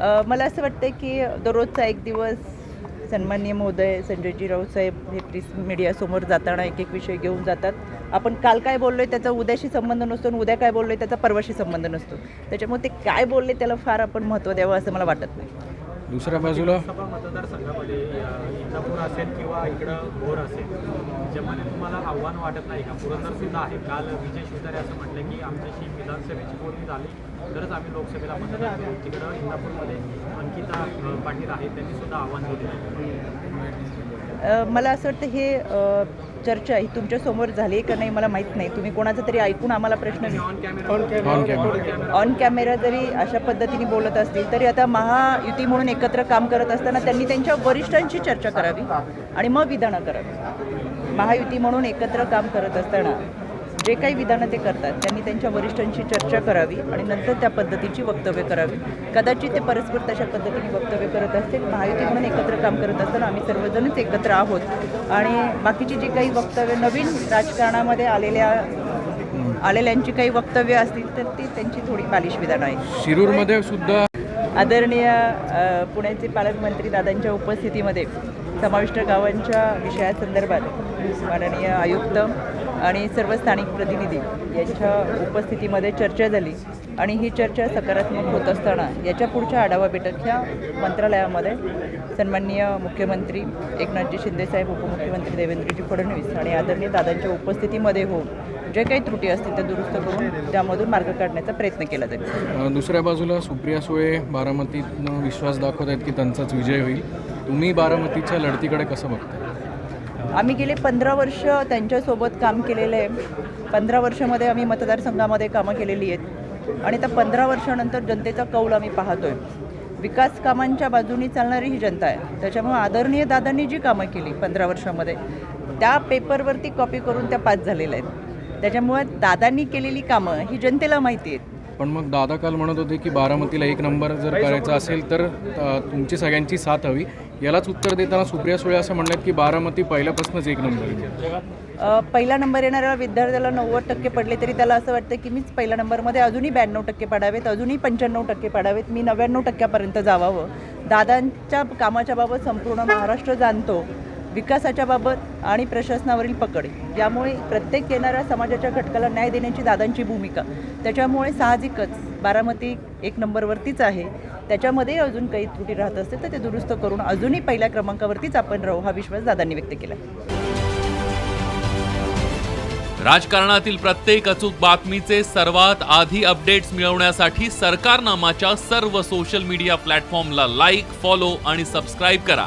मला असं वाटतं की दररोजचा एक दिवस सन्माननीय महोदय संजयजी राऊत साहेब हे प्रेस मीडियासमोर जाताना एक एक विषय घेऊन जातात. आपण काल काय बोललो आहे त्याचा उद्याशी संबंध नसतो आणि उद्या काय बोललो आहे त्याचा परवाशी संबंध नसतो. त्याच्यामुळे ते काय बोलले त्याला फार आपण महत्त्व द्यावं असं मला वाटत नाही. दुसऱ्या बाजूला? लोकसभा मतदारसंघामध्ये अ, इंदापूर असेल किंवा इकडं भोर असेल त्याच्यामध्ये तुम्हाला आव्हान वाटत नाही का? पुरंदर सुद्धा आहे. काल विजय शिवतारे असं म्हटलं की आमच्याशी विधानसभेची बोलणी झाली. तरच आम्ही लोकसभेला मतदान करू. तिकडं इंदापूरमध्ये अंकिता पाटील आहेत. त्यांनी सुद्धा आव्हान दिलेलं आहे अ, मला असं वाटतं हे चर्चा ही तुमच्यासमोर झाली आहे का नाही मला माहीत नाही. तुम्ही कोणाचा तरी ऐकून आम्हाला प्रश्न विचारा. On camera on camera on camera जरी अशा पद्धतीने बोलत असतील तरी आता महायुती म्हणून एकत्र काम करत असताना त्यांनी त्यांच्या वरिष्ठांशी चर्चा करावी आणि मग विधानं करावी. महायुती म्हणून एकत्र काम करत असताना जे काही विधानं ते करतात त्यांनी त्यांच्या वरिष्ठांशी चर्चा करावी आणि नंतर त्या पद्धतीची वक्तव्य करावी. कदाचित ते परस्पर तशा पद्धतीने वक्तव्य करत असतील महायुती म्हणून एकत्र काम करत असताना आम्ही सर्वजणच एकत्र आहोत. आणि बाकीची जी काही वक्तव्य नवीन राजकारणामध्ये आलेल्या आलेल्यांची काही वक्तव्य असतील तर ती त्यांची थोडी बालिश विधानं आहे शिरूरमध्ये सुद्धा आदरणीय पुण्याचे पालकमंत्री दादांच्या उपस्थितीमध्ये समाविष्ट गावांच्या विषयासंदर्भात माननीय आयुक्त आणि सर्व स्थानिक प्रतिनिधी यांच्या उपस्थितीमध्ये चर्चा झाली आणि ही चर्चा सकारात्मक होत असताना याच्या पुढच्या आढावा बैठक ह्या मंत्रालयामध्ये सन्माननीय मुख्यमंत्री एकनाथजी शिंदेसाहेब उपमुख्यमंत्री देवेंद्रजी फडणवीस आणि आदरणीय दादांच्या उपस्थितीमध्ये होऊन जे काही त्रुटी असतील त्या दुरुस्त करून त्यामधून मार्ग काढण्याचा प्रयत्न केला जाईल. दुसऱ्या बाजूला सुप्रिया सुळे बारामतीतनं विश्वास दाखवत आहेत की त्यांचाच विजय होईल. तुम्ही बारामतीच्या लढतीकडे कसं बघताय आम्ही गेले पंधरा वर्ष त्यांच्यासोबत काम केलेलं आहे. पंधरा वर्षामध्ये आम्ही मतदारसंघामध्ये कामं केलेली आहेत. आणि त्या पंधरा वर्षानंतर जनतेचा कौल आम्ही पाहतोय. विकास कामांच्या बाजूनी चालणारी ही जनता आहे. त्याच्यामुळे आदरणीय दादांनी जी कामं केली पंधरा वर्षामध्ये त्या पेपरवरती कॉपी करून त्या पास झालेल्या आहेत. त्याच्यामुळे दादांनी केलेली कामं ही जनतेला माहिती आहेत. पण मग दादा काल म्हणत होते की बारामतीला एक नंबर जर करायचा असेल तर तुमची सगळ्यांची साथ हवी. यालाच उत्तर देताना सुप्रिया सुळे असं म्हणतात की बारामती पहिल्यापासूनच एक नंबर पहिला नंबर येणाऱ्या विद्यार्थ्याला नव्वद टक्के पडले तरी त्याला असं वाटतं की मीच पहिल्या नंबरमध्ये अजूनही ब्याण्णव टक्के पडावेत अजूनही पंच्याण्णव टक्के पडावेत मी नव्याण्णव टक्क्यापर्यंत जावावं. दादांच्या कामाच्या बाबत संपूर्ण महाराष्ट्र जाणतो. विकासाच्या बाबत आणि प्रशासनावरील पकड यामुळे प्रत्येक येणाऱ्या समाजाच्या घटकाला न्याय देण्याची दादांची भूमिका. त्याच्यामुळे साहजिकच बारामती एक नंबरवरतीच आहे. त्याच्यामध्ये अजून काही त्रुटी राहत असतील तर ते दुरुस्त करून अजूनही पहिल्या क्रमांकावरतीच आपण राहू हा विश्वास दादांनी व्यक्त केला. राजकारणातील प्रत्येक अचूक बातमीचे सर्वात आधी अपडेट्स मिळवण्यासाठी सरकारनामाच्या सर्व सोशल मीडिया प्लॅटफॉर्मला लाईक फॉलो आणि सबस्क्राईब करा.